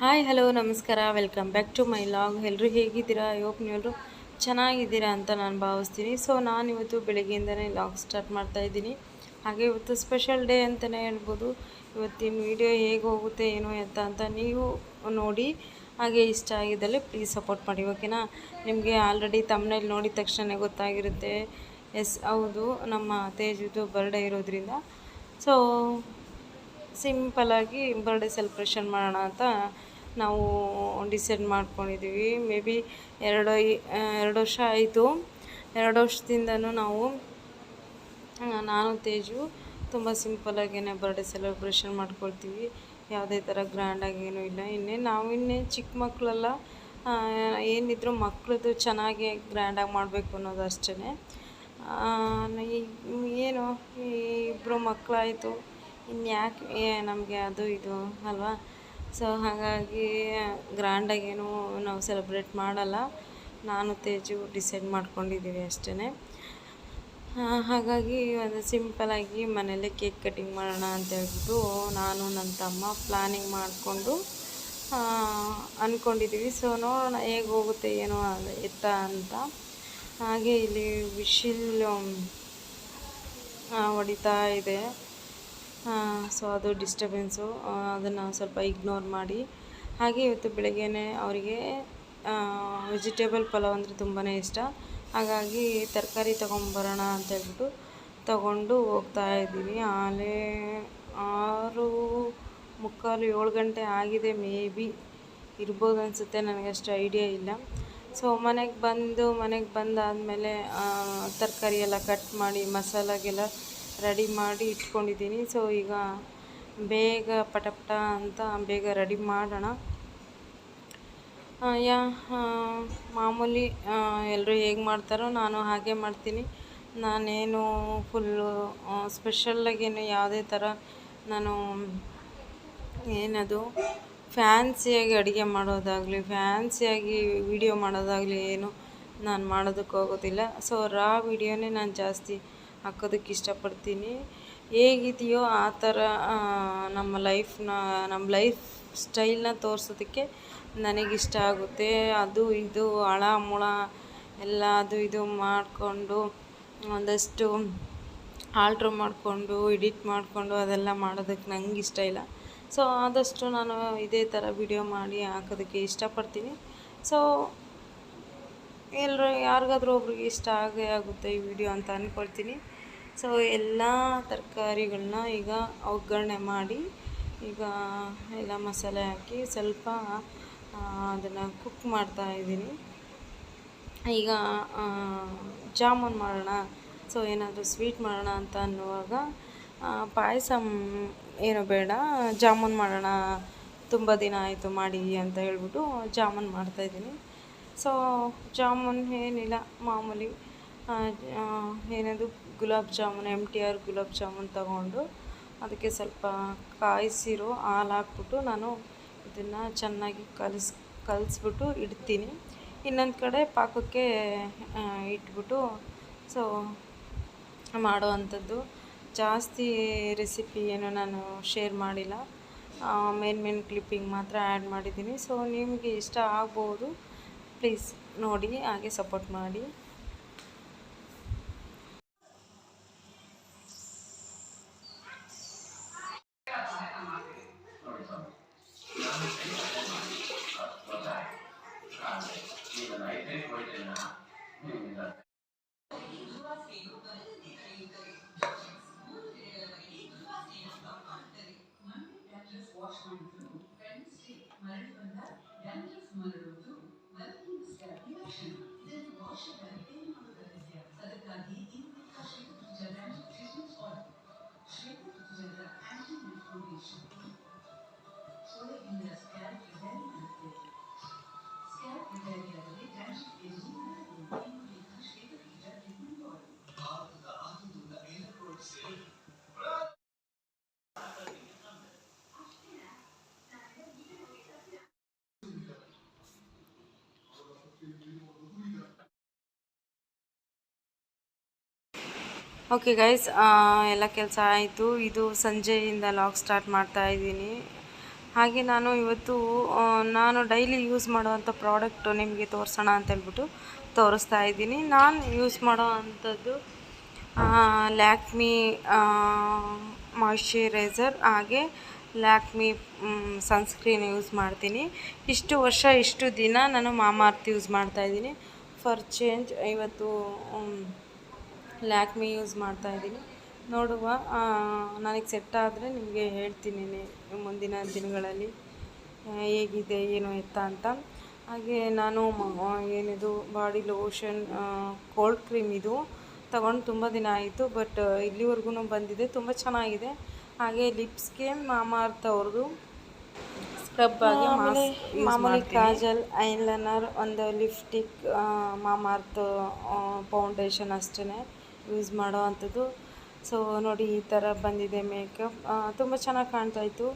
Hi, hello, ನಮಸ್ಕಾರ. Welcome back to my log. ಎಲ್ಲರೂ ಹೇಗಿದ್ದೀರಾ? ಹೋಪ್ ನೀವೆಲ್ಲರೂ ಚೆನ್ನಾಗಿದ್ದೀರಾ ಅಂತ ನಾನು ಭಾವಿಸ್ತೀನಿ. ಸೊ, ನಾನು ಇವತ್ತು ಬೆಳಗ್ಗೆಯಿಂದನೇ ಲಾಗ್ ಸ್ಟಾರ್ಟ್ ಮಾಡ್ತಾ ಇದ್ದೀನಿ. ಹಾಗೆ ಇವತ್ತು ಸ್ಪೆಷಲ್ ಡೇ ಅಂತಲೇ ಹೇಳ್ಬೋದು. ಇವತ್ತಿನ ವಿಡಿಯೋ ಹೇಗೆ ಹೋಗುತ್ತೆ, ಏನು ಎತ್ತ ಅಂತ ನೀವು ನೋಡಿ, ಹಾಗೆ ಇಷ್ಟ ಆಗಿದ್ದಲ್ಲಿ ಪ್ಲೀಸ್ ಸಪೋರ್ಟ್ ಮಾಡಿ ಓಕೆನಾ ನಿಮಗೆ ಆಲ್ರೆಡಿ ತಮ್ಮನೇಲಿ ನೋಡಿದ ತಕ್ಷಣ ಗೊತ್ತಾಗಿರುತ್ತೆ. ಎಸ್ ಹೌದು, ನಮ್ಮ ತೇಜುದು ಬರ್ಡೇ ಇರೋದ್ರಿಂದ. ಸೊ ಸಿಂಪಲಾಗಿ ಬರ್ಡೇ ಸೆಲೆಬ್ರೇಷನ್ ಮಾಡೋಣ ಅಂತ ನಾವು ಡಿಸೈಡ್ ಮಾಡ್ಕೊಂಡಿದ್ದೀವಿ. ಮೇ ಬಿ ಎರಡು ಎರಡು ವರ್ಷ ಆಯಿತು. ಎರಡು ವರ್ಷದಿಂದನೂ ನಾವು ನಾನು, ತೇಜು ತುಂಬ ಸಿಂಪಲ್ಲಾಗೇನೆ ಬರ್ಡೇ ಸೆಲೆಬ್ರೇಷನ್ ಮಾಡ್ಕೊಳ್ತೀವಿ. ಯಾವುದೇ ಥರ ಗ್ರ್ಯಾಂಡಾಗಿ ಏನೂ ಇಲ್ಲ. ಇನ್ನೇ ನಾವು ಇನ್ನೇ ಚಿಕ್ಕ ಮಕ್ಕಳೆಲ್ಲ ಏನಿದ್ರು ಮಕ್ಕಳದು ಚೆನ್ನಾಗಿ ಗ್ರ್ಯಾಂಡಾಗಿ ಮಾಡಬೇಕು ಅನ್ನೋದು ಅಷ್ಟೇ ಏನು ಇಬ್ಬರು ಮಕ್ಕಳಾಯಿತು ಇನ್ಯಾಕೆ ನಮಗೆ ಅದು ಇದು, ಅಲ್ವಾ? ಸೊ ಹಾಗಾಗಿ ಗ್ರ್ಯಾಂಡಾಗೇನು ನಾವು ಸೆಲೆಬ್ರೇಟ್ ಮಾಡಲ್ಲ. ನಾನು ತೇಜು ಡಿಸೈಡ್ ಮಾಡ್ಕೊಂಡಿದ್ದೀವಿ ಅಷ್ಟೇ ಹಾಗಾಗಿ ಒಂದು ಸಿಂಪಲಾಗಿ ಮನೇಲೆ ಕೇಕ್ ಕಟಿಂಗ್ ಮಾಡೋಣ ಅಂತ ಹೇಳ್ಬಿಟ್ಟು ನಾನು ನನ್ನ ತಮ್ಮ ಪ್ಲ್ಯಾನಿಂಗ್ ಮಾಡಿಕೊಂಡು ಅಂದ್ಕೊಂಡಿದ್ದೀವಿ ಸೊ ನೋಡೋಣ ಹೇಗೆ ಹೋಗುತ್ತೆ, ಏನೋ ಎತ್ತ ಅಂತ. ಹಾಗೆ ಇಲ್ಲಿ ವಿಶಿಲ್ ಹೊಡಿತಾ ಇದೆ. ಸೊ ಅದು ಡಿಸ್ಟರ್ಬೆನ್ಸು ಅದನ್ನು ಸ್ವಲ್ಪ ಇಗ್ನೋರ್ ಮಾಡಿ. ಹಾಗೆ ಇವತ್ತು ಬೆಳಗ್ಗೆನೇ ಅವರಿಗೆ ವೆಜಿಟೇಬಲ್ ಪಲಾವ್ ಅಂದರೆ ತುಂಬಾ ಇಷ್ಟ. ಹಾಗಾಗಿ ತರಕಾರಿ ತೊಗೊಂಬರೋಣ ಅಂತ ಹೇಳ್ಬಿಟ್ಟು ತಗೊಂಡು ಹೋಗ್ತಾ ಇದ್ದೀವಿ. ಆಲೇ ಆರು ಮುಕ್ಕಾಲು ಏಳು ಗಂಟೆ ಆಗಿದೆ ಮೇ ಬಿ. ಇರ್ಬೋದು ಅನಿಸುತ್ತೆ ನನಗಷ್ಟು ಐಡಿಯಾ ಇಲ್ಲ. ಸೊ ಮನೆಗೆ ಬಂದು ಮನೆಗೆ ಬಂದಾದಮೇಲೆ ತರಕಾರಿ ಎಲ್ಲ ಕಟ್ ಮಾಡಿ ಮಸಾಲಾಗೆಲ್ಲ ರೆಡಿ ಮಾಡಿ ಇಟ್ಕೊಂಡಿದ್ದೀನಿ. ಸೊ ಈಗ ಬೇಗ ಪಟಪಟ ಅಂತ ಬೇಗ ರೆಡಿ ಮಾಡೋಣ. ಯಾ ಮಾಮೂಲಿ ಎಲ್ಲರೂ ಹೇಗೆ ಮಾಡ್ತಾರೋ ನಾನು ಹಾಗೆ ಮಾಡ್ತೀನಿ. ನಾನೇನು ಫುಲ್ಲು ಸ್ಪೆಷಲ್ಲಾಗೇನು ಯಾವುದೇ ಥರ ನಾನು ಏನದು, ಫ್ಯಾನ್ಸಿಯಾಗಿ ಅಡುಗೆ ಮಾಡೋದಾಗಲಿ, ಫ್ಯಾನ್ಸಿಯಾಗಿ ವಿಡಿಯೋ ಮಾಡೋದಾಗಲಿ ಏನು ನಾನು ಮಾಡೋದಕ್ಕೆ ಹೋಗೋದಿಲ್ಲ ಸೊ ರಾ ವಿಡಿಯೋನೇ ನಾನು ಜಾಸ್ತಿ ಹಾಕೋದಕ್ಕೆ ಇಷ್ಟಪಡ್ತೀನಿ. ಹೇಗಿದೆಯೋ ಆ ಥರ ನಮ್ಮ ಲೈಫ್ನ, ನಮ್ಮ ಲೈಫ್ ಸ್ಟೈಲ್ನ ತೋರಿಸೋದಕ್ಕೆ ನನಗಿಷ್ಟ ಆಗುತ್ತೆ. ಅದು ಇದು ಹಳ ಮುಳ ಎಲ್ಲ ಅದು ಇದು ಮಾಡಿಕೊಂಡು, ಒಂದಷ್ಟು ಆಲ್ಟ್ರ್ ಮಾಡಿಕೊಂಡು, ಎಡಿಟ್ ಮಾಡಿಕೊಂಡು ಅದೆಲ್ಲ ಮಾಡೋದಕ್ಕೆ ನಂಗೆ ಇಷ್ಟ ಇಲ್ಲ. ಸೊ ಆದಷ್ಟು ನಾನು ಇದೇ ಥರ ವಿಡಿಯೋ ಮಾಡಿ ಹಾಕೋದಕ್ಕೆ ಇಷ್ಟಪಡ್ತೀನಿ. ಸೊ ಎಲ್ಲರೂ ಯಾರಿಗಾದ್ರೂ ಒಬ್ರಿಗೆ ಇಷ್ಟ ಆಗೇ ಆಗುತ್ತೆ ಈ ವಿಡಿಯೋ ಅಂತ ಅಂದ್ಕೊಳ್ತೀನಿ ಸೊ ಎಲ್ಲ ತರಕಾರಿಗಳನ್ನ ಈಗ ಒಗ್ಗರಣೆ ಮಾಡಿ ಈಗ ಎಲ್ಲ ಮಸಾಲೆ ಹಾಕಿ ಸ್ವಲ್ಪ ಅದನ್ನು ಕುಕ್ ಮಾಡ್ತಾ ಇದ್ದೀನಿ. ಈಗ ಜಾಮೂನ್ ಮಾಡೋಣ. ಸೊ ಏನಾದರೂ ಸ್ವೀಟ್ ಮಾಡೋಣ ಅಂತ ಅನ್ನುವಾಗ ಪಾಯಸ ಏನು ಬೇಡ, ಜಾಮೂನ್ ಮಾಡೋಣ. ತುಂಬ ದಿನ ಆಯಿತು ಮಾಡಿ ಅಂತ ಹೇಳ್ಬಿಟ್ಟು ಜಾಮೂನ್ ಮಾಡ್ತಾಯಿದ್ದೀನಿ ಸೊ, ಜಾಮೂನ್ ಏನಿಲ್ಲ, ಮಾಮೂಲಿ. ಏನದು, gulab jamun M T R gulab jamun ತಗೊಂಡು ಅದಕ್ಕೆ ಸ್ವಲ್ಪ ಕಾಯಿಸಿರೋ ಹಾಲು ಹಾಕ್ಬಿಟ್ಟು ನಾನು ಇದನ್ನು ಚೆನ್ನಾಗಿ ಕಲಿಸ್, ಕಲಿಸ್ಬಿಟ್ಟು ಇಡ್ತೀನಿ. ಇನ್ನೊಂದು ಕಡೆ ಪಾಕಕ್ಕೆ ಇಟ್ಬಿಟ್ಟು ಸೊ, ಮಾಡುವಂಥದ್ದು. ಜಾಸ್ತಿ ರೆಸಿಪಿ ಏನು ನಾನು ಶೇರ್ ಮಾಡಿಲ್ಲ. ಮೇನ್ ಮೇನ್ ಕ್ಲಿಪ್ಪಿಂಗ್ ಮಾತ್ರ ಆ್ಯಡ್ ಮಾಡಿದ್ದೀನಿ. ಸೊ, ನಿಮಗೆ ಇಷ್ಟ ಆಗ್ಬೋದು. ಪ್ಲೀಸ್ ನೋಡಿ ಹಾಗೆ ಸಪೋರ್ಟ್ ಮಾಡಿ. ಓಕೆ ಗೈಸ್ ಎಲ್ಲ ಕೆಲಸ ಆಯಿತು. ಇದು ಸಂಜೆಯಿಂದ ಲಾಗ್ ಸ್ಟಾರ್ಟ್ ಮಾಡ್ತಾ ಇದ್ದೀನಿ. ಹಾಗೆ ನಾನು ಇವತ್ತು ನಾನು ಡೈಲಿ ಯೂಸ್ ಮಾಡುವಂಥ ಪ್ರಾಡಕ್ಟು ನಿಮಗೆ ತೋರಿಸೋಣ ಅಂತ ಹೇಳ್ಬಿಟ್ಟು ತೋರಿಸ್ತಾ ಇದ್ದೀನಿ. ನಾನು ಯೂಸ್ ಮಾಡೋ ಅಂಥದ್ದು ಲ್ಯಾಕ್ಮಿ ಮಾಯಿಶ್ಚರೈಸರ್ ಹಾಗೆ ಲ್ಯಾಕ್ಮಿ ಸನ್ಸ್ಕ್ರೀನ್ ಯೂಸ್ ಮಾಡ್ತೀನಿ. ಇಷ್ಟು ವರ್ಷ, ಇಷ್ಟು ದಿನ ನಾನು ಮಾಮಾರ್ತ್ ಯೂಸ್ ಮಾಡ್ತಾಯಿದ್ದೀನಿ ಫರ್ ಚೇಂಜ್ ಇವತ್ತು ಲ್ಯಾಕ್ಮಿ ಯೂಸ್ ಮಾಡ್ತಾಯಿದ್ದೀನಿ ನೋಡುವ ನನಗೆ ಸೆಟ್ ಆದರೆ ನಿಮಗೆ ಹೇಳ್ತೀನಿ ಮುಂದಿನ ದಿನಗಳಲ್ಲಿ ಹೇಗಿದೆ, ಏನು ಎತ್ತ ಅಂತ. ಹಾಗೆ ನಾನು ಏನಿದು ಬಾಡಿ ಲೋಷನ್ ಕೋಲ್ಡ್ ಕ್ರೀಮ್ ಇದು ತಗೊಂಡು ತುಂಬ ದಿನ ಆಯಿತು ಬಟ್ ಇಲ್ಲಿವರೆಗೂ ಬಂದಿದೆ, ತುಂಬ ಚೆನ್ನಾಗಿದೆ. ಹಾಗೆ ಲಿಪ್ಸ್ಗೆ ಮಾಮಾ ಅರ್ಥ ಅವ್ರದ್ದು. ಸ್ಕ್ರಬ್ ಆಗಿ ಮಾಮೂಲಿ ಕಾಜಲ್ ಐಲೈನರ್ ಒಂದು ಲಿಪ್ಸ್ಟಿಕ್ ಅರ್ಥ ಫೌಂಡೇಶನ್ ಅಷ್ಟೇ ಯೂಸ್ ಮಾಡೋ ಅಂಥದ್ದು. ಸೊ ನೋಡಿ ಈ ಥರ ಬಂದಿದೆ ಮೇಕಪ್ ತುಂಬ ಚೆನ್ನಾಗಿ ಕಾಣ್ತಾ ಇತ್ತು.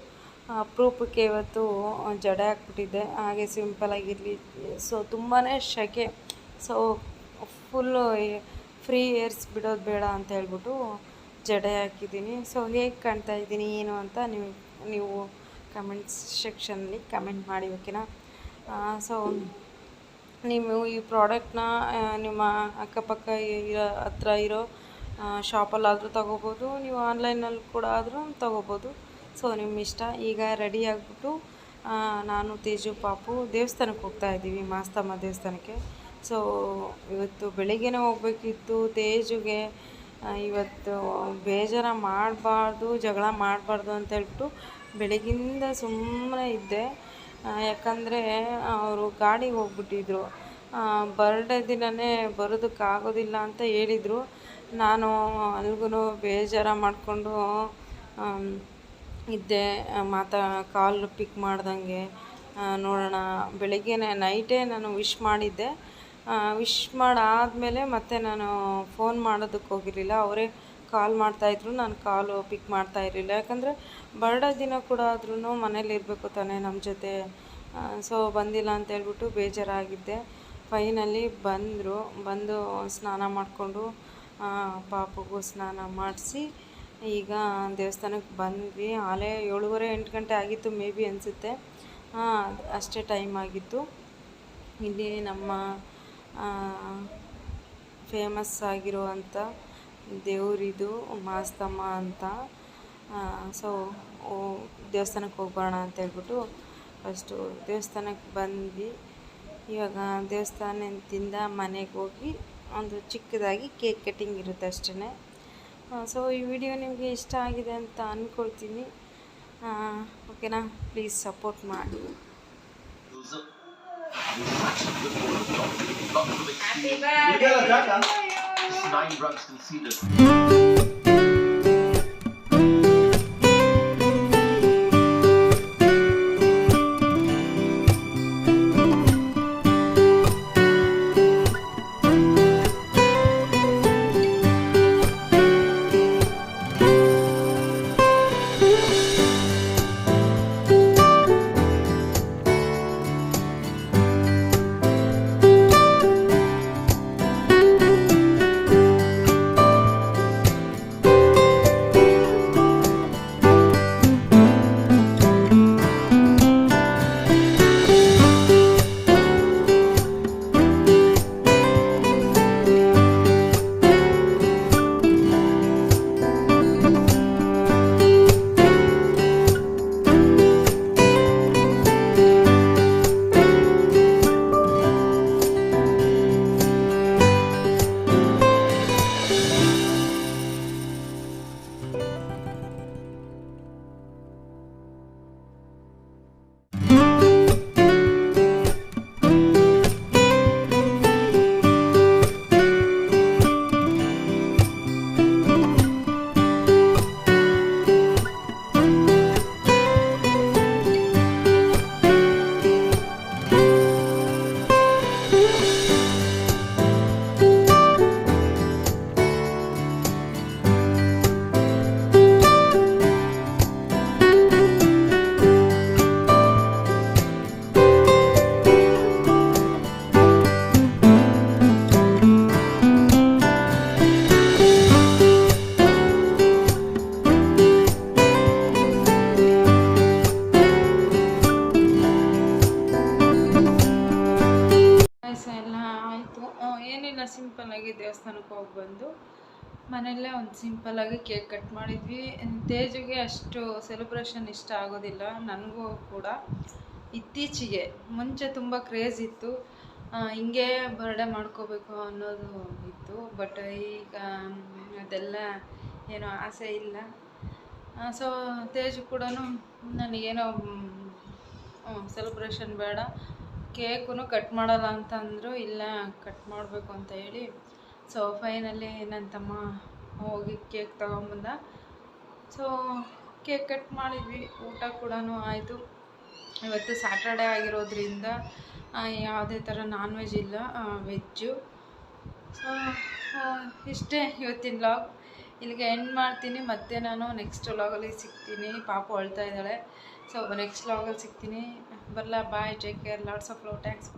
ಅಪ್ರೂಪಕ್ಕೆ ಇವತ್ತು ಜಡೆ ಹಾಕ್ಬಿಟ್ಟಿದ್ದೆ. ಹಾಗೆ ಸಿಂಪಲ್ ಆಗಿರಲಿ. ಸೊ ತುಂಬಾ ಶೆಕೆ. ಸೊ ಫುಲ್ಲು ಫ್ರೀ ಏರ್ಸ್ ಬಿಡೋದು ಬೇಡ ಅಂತ ಹೇಳ್ಬಿಟ್ಟು ಜಡೆ ಹಾಕಿದ್ದೀನಿ. ಸೊ ಹೇಗೆ ಕಾಣ್ತಾ ಇದ್ದೀನಿ, ಏನು ಅಂತ ನೀವು ನೀವು ಕಮೆಂಟ್ಸ್ ಸೆಕ್ಷನಲ್ಲಿ ಕಮೆಂಟ್ ಮಾಡಿ ಓಕೆನಾ ಸೊ ನೀವು ಈ ಪ್ರಾಡಕ್ಟ್ನ ನಿಮ್ಮ ಅಕ್ಕಪಕ್ಕ ಇರೋ, ಹತ್ರ ಇರೋ ಶಾಪಲ್ಲಾದರೂ ತೊಗೋಬೋದು, ನೀವು ಆನ್ಲೈನಲ್ಲಿ ಕೂಡ ಆದರೂ ತೊಗೋಬೋದು. ಸೊ ನಿಮ್ಮ ಇಷ್ಟ. ಈಗ ರೆಡಿ ಆಗಿಬಿಟ್ಟು ನಾನು ತೇಜು ಪಾಪು ದೇವಸ್ಥಾನಕ್ಕೆ ಹೋಗ್ತಾ ಇದ್ದೀವಿ, ಮಾಸ್ತಮ್ಮ ದೇವಸ್ಥಾನಕ್ಕೆ. ಸೊ ಇವತ್ತು ಬೆಳಿಗ್ಗೆನೇ ಹೋಗ್ಬೇಕಿತ್ತು ತೇಜುಗೆ. ಇವತ್ತು ಬೇಜಾರ ಮಾಡಬಾರ್ದು, ಜಗಳ ಮಾಡಬಾರ್ದು ಅಂತ ಹೇಳ್ಬಿಟ್ಟು ಬೆಳಗಿಂದ ಸುಮ್ಮನೆ ಇದ್ದೆ. ಯಾಕಂದರೆ ಅವರು ಗಾಡಿಗೆ ಹೋಗ್ಬಿಟ್ಟಿದ್ರು. ಬರ್ಡೇ ದಿನವೇ ಬರೋದಕ್ಕಾಗೋದಿಲ್ಲ ಅಂತ ಹೇಳಿದರು. ನಾನು ಅಲ್ಗೂ ಬೇಜಾರ ಮಾಡಿಕೊಂಡು ಇದ್ದೆ. ಮಾತಾ ಕಾಲ್ ಪಿಕ್ ಮಾಡ್ದಂಗೆ. ನೋಡೋಣ. ಬೆಳಗ್ಗೆನೆ ನೈಟೇ ನಾನು ವಿಶ್ ಮಾಡಿದ್ದೆ. ವಿಶ್ ಮಾಡಾದಮೇಲೆ ಮತ್ತೆ ನಾನು ಫೋನ್ ಮಾಡೋದಕ್ಕೆ ಹೋಗಿರಲಿಲ್ಲ. ಅವರೇ ಕಾಲ್ ಮಾಡ್ತಾಯಿದ್ರು ನಾನು ಕಾಲು ಪಿಕ್ ಮಾಡ್ತಾ ಇರಲಿಲ್ಲ. ಯಾಕಂದರೆ ಬರ್ಡೇ ದಿನ ಕೂಡ ಆದ್ರೂ ಮನೇಲಿ ಇರಬೇಕು ತಾನೇ ನಮ್ಮ ಜೊತೆ. ಸೊ ಬಂದಿಲ್ಲ ಅಂತ ಹೇಳ್ಬಿಟ್ಟು ಬೇಜಾರಾಗಿದ್ದೆ. ಫೈನಲ್ಲಿ ಬಂದರು. ಬಂದು ಸ್ನಾನ ಮಾಡಿಕೊಂಡು ಪಾಪಗೂ ಸ್ನಾನ ಮಾಡಿಸಿ, ಈಗ ದೇವಸ್ಥಾನಕ್ಕೆ ಬಂದ್ವಿ. ಆಲೇ ಏಳುವರೆ ಎಂಟು ಗಂಟೆ ಆಗಿತ್ತು ಮೇ ಬಿ ಅನಿಸುತ್ತೆ ಅಷ್ಟೇ ಟೈಮ್ ಆಗಿತ್ತು. ಇಲ್ಲಿ ನಮ್ಮ ಫೇಮಸ್ ಆಗಿರುವಂಥ ದೇವರಿದು ಮಾಸ್ತಮ್ಮ ಅಂತ. ಸೊ ದೇವಸ್ಥಾನಕ್ಕೆ ಹೋಗೋಣ ಅಂತ ಹೇಳ್ಬಿಟ್ಟು ಫಸ್ಟು ದೇವಸ್ಥಾನಕ್ಕೆ ಬಂದ್ವಿ. ಇವಾಗ ದೇವಸ್ಥಾನದಿಂದ ಮನೆಗೆ ಹೋಗಿ ಒಂದು ಚಿಕ್ಕದಾಗಿ ಕೇಕ್ ಕಟ್ಟಿಂಗ್ ಇರುತ್ತೆ ಅಷ್ಟೇ ಸೊ ಈ ವಿಡಿಯೋ ನಿಮಗೆ ಇಷ್ಟ ಆಗಿದೆ ಅಂತ ಅಂದ್ಕೊಳ್ತೀನಿ ಓಕೆನಾ ಪ್ಲೀಸ್ ಸಪೋರ್ಟ್ ಮಾಡಿ. Nine runs conceded. ಸಿಂಪಲ್ಲಾಗಿ ದೇವಸ್ಥಾನಕ್ಕೆ ಹೋಗಿ ಬಂದು, ಮನೆಯಲ್ಲೇ ಒಂದು ಸಿಂಪಲ್ಲಾಗಿ ಕೇಕ್ ಕಟ್ ಮಾಡಿದ್ವಿ. ತೇಜುಗೆ ಅಷ್ಟು ಸೆಲೆಬ್ರೇಷನ್ ಇಷ್ಟ ಆಗೋದಿಲ್ಲ, ನನಗೂ ಕೂಡ. ಇತ್ತೀಚೆಗೆ, ಮುಂಚೆ ತುಂಬ ಕ್ರೇಜ್ ಇತ್ತು. ಹಿಂಗೆ ಬರ್ಡೇ ಮಾಡ್ಕೋಬೇಕು ಅನ್ನೋದು ಇತ್ತು ಬಟ್ ಈಗ ಅದೆಲ್ಲ ಏನೋ ಆಸೆ ಇಲ್ಲ. ಸೊ ತೇಜು ಕೂಡ ನನಗೇನೋ ಸೆಲೆಬ್ರೇಷನ್ ಬೇಡ. ಕೇಕು ಕಟ್ ಮಾಡೋಲ್ಲ ಅಂತ ಅಂದರು ಇಲ್ಲ, ಕಟ್ ಮಾಡಬೇಕು ಅಂತ ಹೇಳಿ ಸೊ ಫೈನಲಿ ನನ್ನ ತಮ್ಮ ಹೋಗಿ ಕೇಕ್ ತಗೊಂಬಂದ. ಸೊ ಕೇಕ್ ಕಟ್ ಮಾಡಿದ್ವಿ, ಊಟ ಕೂಡ ಆಯಿತು. ಇವತ್ತು ಸ್ಯಾಟರ್ಡೇ ಆಗಿರೋದ್ರಿಂದ ಯಾವುದೇ ಥರ ನಾನ್ ವೆಜ್ ಇಲ್ಲ ವೆಜ್ಜು ಸೊ ಇಷ್ಟೇ ಇವತ್ತಿನ ಲಾಗ್ ಇಲ್ಲಿಗೆ ಎಂಡ್ ಮಾಡ್ತೀನಿ. ಮತ್ತೆ ನಾನು ನೆಕ್ಸ್ಟ್ ಲಾಗಲ್ಲಿ ಸಿಗ್ತೀನಿ. ಪಾಪು ಅಳ್ತಾ ಇದ್ದಾಳೆ. ಸೊ ನೆಕ್ಸ್ಟ್ ಲಾಗಲ್ಲಿ ಸಿಗ್ತೀನಿ. Bye. Take care. Lots of love. Thanks.